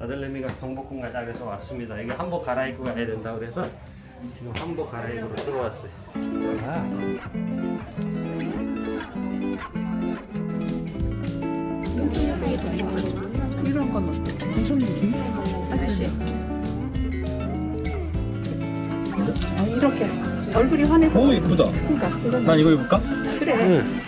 아들내미가 경복궁 가자 그래서 왔습니다. 여기 한복 갈아입고 가야 된다 그래서 지금 한복 갈아입으러 들어왔어요. 아. 이런 건 어때? 느낌? 아저씨. 아, 이렇게 얼굴이 환해서. 오 이쁘다. 그러니까 이건 난 이거 입을까? 그래. 응.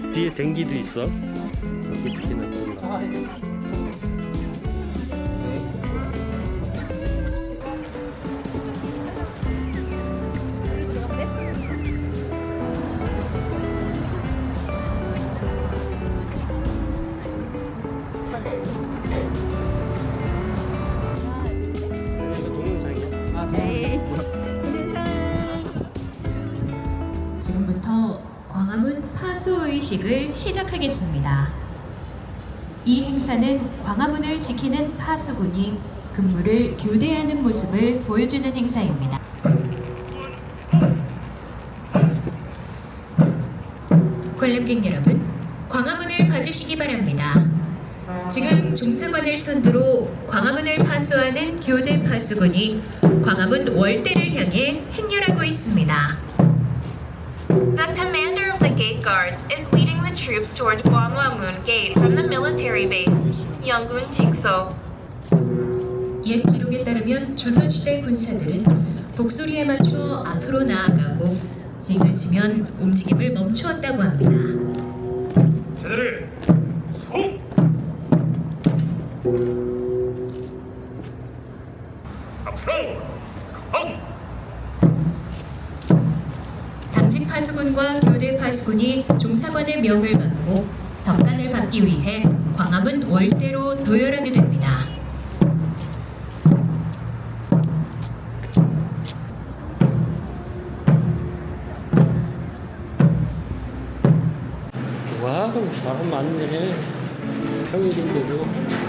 뒤에 댕기도 있어. 여기 찍히는 몰라. 의식을 시작하겠습니다. 이 행사는 광화문을 지키는 파수군이 근무를 교대하는 모습을 보여주는 행사입니다. 관람객 여러분, 광화문을 봐주시기 바랍니다. 지금 종사관을 선두로 광화문을 파수하는 교대 파수군이 광화문 월대를 향해 행렬하고 있습니다. Gate guards is leading the troops toward Gwanghwamun Gate from the military base, Yangon Chikso. 옛 기록에 따르면 조선시대 군사들은 북소리에 맞춰 앞으로 나아가고 징을 치면 움직임을 멈추었다고 합니다. 교대 파수군이 종사관의 명을 받고 정관을 받기 위해 광화문 월대로 도열하게 됩니다. 와우, 사람 많네. 평일인데도.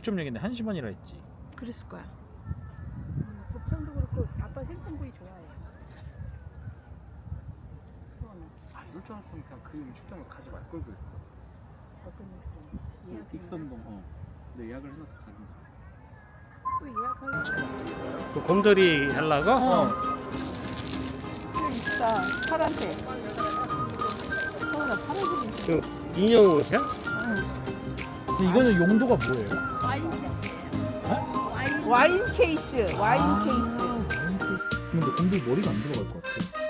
막 음식점 얘기인데 1시 반이라 했지. 그랬을 거야. 음, 곱창도 그렇고 아빠 생선구이 좋아해. 수원은 아 이럴 줄 알았으면 그냥 그 음식점을 가지 말 걸 그랬어. 어떤 음식점? 예약했나? 익선동 어. 근데 예약을 해놔서 가는 거야. 또 예약할 그 곰돌이 하려고? 어. 거 있다. 파란색. 서울에 파란색 있어. 그 인형 옷이야? 근데 이거는 용도가 뭐예요? 와인 케이스. 와인 아. 케이스. 근데 곰돌 머리가 안 들어갈 것 같아.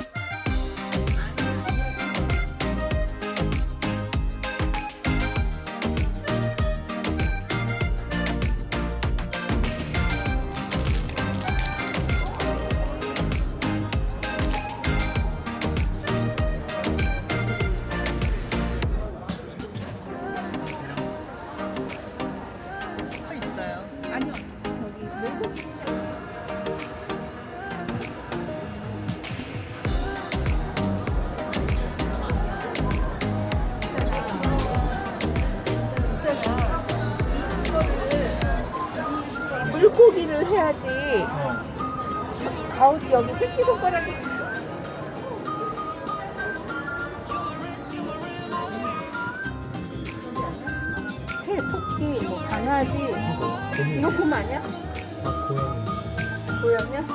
해야지. 가운데 여기 새끼 손가락이 새, 토끼, 뭐 강아지 이거 곰 아니야? 아 고양이. 고양이야?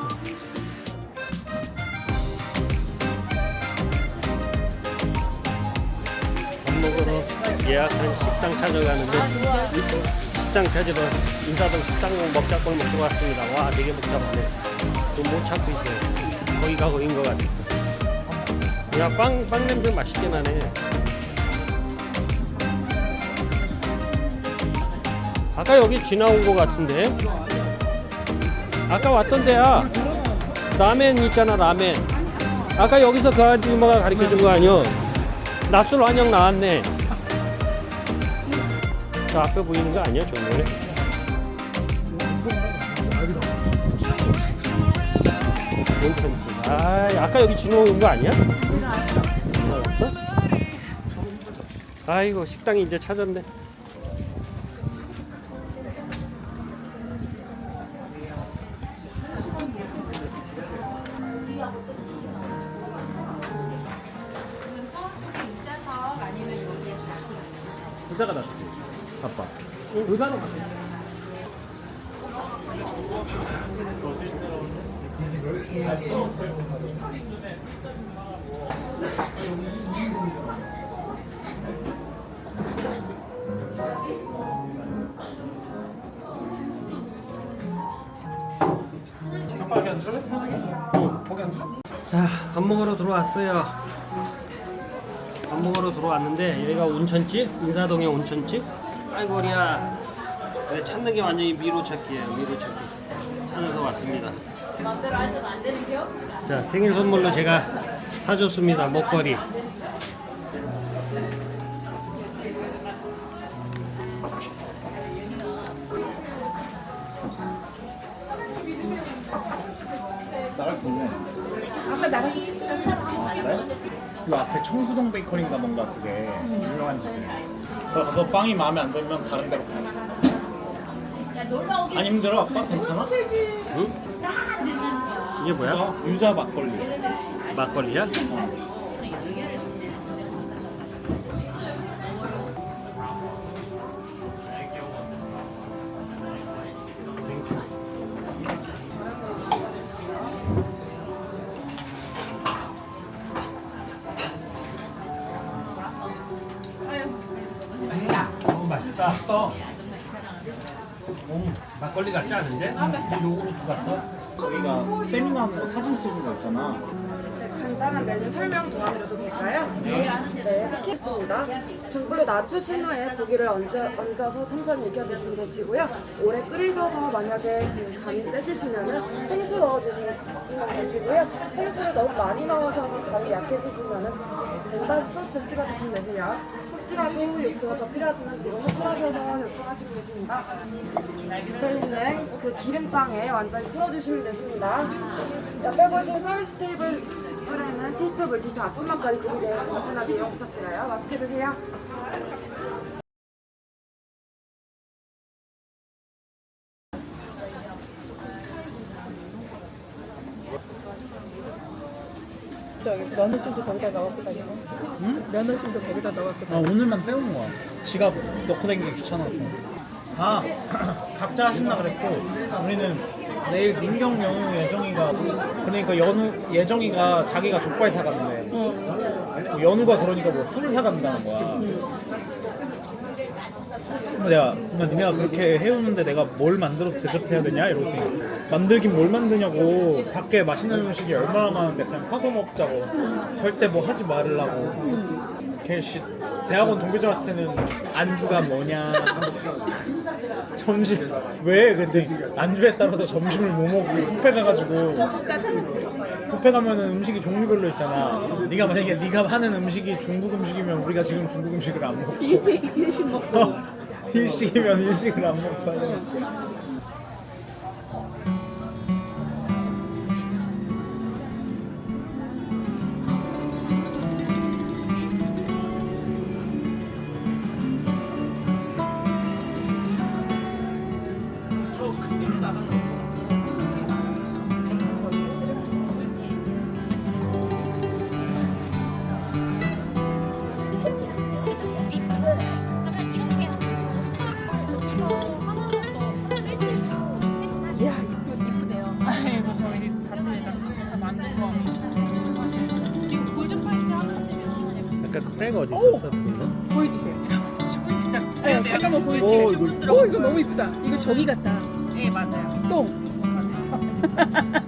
밥 먹으러 예약한 식당 찾아가는데 식당 찾으러 인사동 식당 먹자 골목 들어왔습니다. 와 되게 복잡하네. 좀못 찾고 있어요. 거기 가고 있는 것 같았어. 야, 빵, 빵 냄새 맛있게 나네. 아까 여기 지나온 것 같은데? 아까 왔던 데야. 라멘 있잖아, 라멘. 아까 여기서 그 아줌마가 가르쳐 준 거 아니야? 낯설 환영 나왔네. 저 앞에 보이는 거 아니야, 정면에? 온천지. 아, 아까 여기 지나온 거 아니야? 지나왔어? 아이고, 식당이 이제 찾았네. 의자가 낫지. 아빠. 의자는 같아. 아빠 여기 앉을래? 어, 거기? 자, 밥 먹으러 들어왔어요. 밥 먹으러 들어왔는데 여기가 온천집, 인사동의 온천집. 아이고 우리야, 네, 찾는 게 완전히 미로 찾기예요, 미로 찾기. 찾아서 왔습니다. 자, 생일 선물로 제가 사줬습니다, 먹거리. 나갈 수 있네. 아까 나가서 찍자. 이 앞에 청수동 베이커리인가 뭔가 그게 유명한 집이에요. 가서 빵이 마음에 안 들면 다른 데로 가. 안 힘들어 아빠? 괜찮아? 응? 이게 뭐야? 어, 유자 막걸리. 막걸리야? 어, 막걸리 같지 않은데? 아, 맛있다. 요구르트 같아? 저희가 세미나 하는 거 사진 찍은 거 있잖아. 간단한 메뉴 설명 도와드려도 될까요? 네. 네, 스킵입니다. 등불로 낮추신 후에 고기를 얹어, 얹어서 천천히 익혀주시면 되시고요. 오래 끓이셔서 만약에 그 간이 세지시면은 생수 넣어주시면 되시고요. 생수를 너무 많이 넣으셔서 간이 약해지시면은 덴바스 소스 찍어주시면 되세요. 혹시라도 육수가 더 필요하시면 지금 호출하셔서 요청하시면 되십니다. 밑에 있는 그 기름장에 완전히 풀어주시면 되십니다. 옆에 보시는 서비스 테이블 에 티슈, 물티슈, 아침밥까지 구비되어 있으니 편하게 이용 부탁드려요. 맛있게 드세요. 저기 면허증도 거기다 넣었고 다니고. 응? 면허증도 거기다 넣었고. 아 오늘만 빼온 거야. 지갑 넣고 다니기 귀찮아서. 아 각자 하신다 그랬고 우리는 내일 민경 연우 예정이가 그러니까 연우 예정이가 자기가 족발 사간대. 그 연우가 그러니까 뭐 술을 사간다는 거야. 그래서 내가 그러면 니네가 그렇게 해오는데 내가 뭘 만들어서 대접해야 되냐? 이러더니 만들긴 뭘 만드냐고. 밖에 맛있는 음식이 얼마나 많은데 그냥 사서 먹자고. 절대 뭐 하지 말으라고 걔씨 대학원 동기들 왔을 때는 안주가 뭐냐. 점심 왜? 근데 안주에 따라서 점심을 뭐 먹고 뷔페 가가지고 뷔페 가면은 음식이 종류별로 있잖아. 네가 만약에 네가 하는 음식이 중국 음식이면 우리가 지금 중국 음식을 안 먹고. 일찍 일식 먹고. 어, 일식이면 일식을 안 먹고 하지. 가 어디 있었어? 보여주세요. 쇼핑 진짜. 네, 잠깐만 오, 보여주세요. 이거- 오 이거 너무 이쁘다. 이거 저기 같다. 네 맞아요. 똥. 노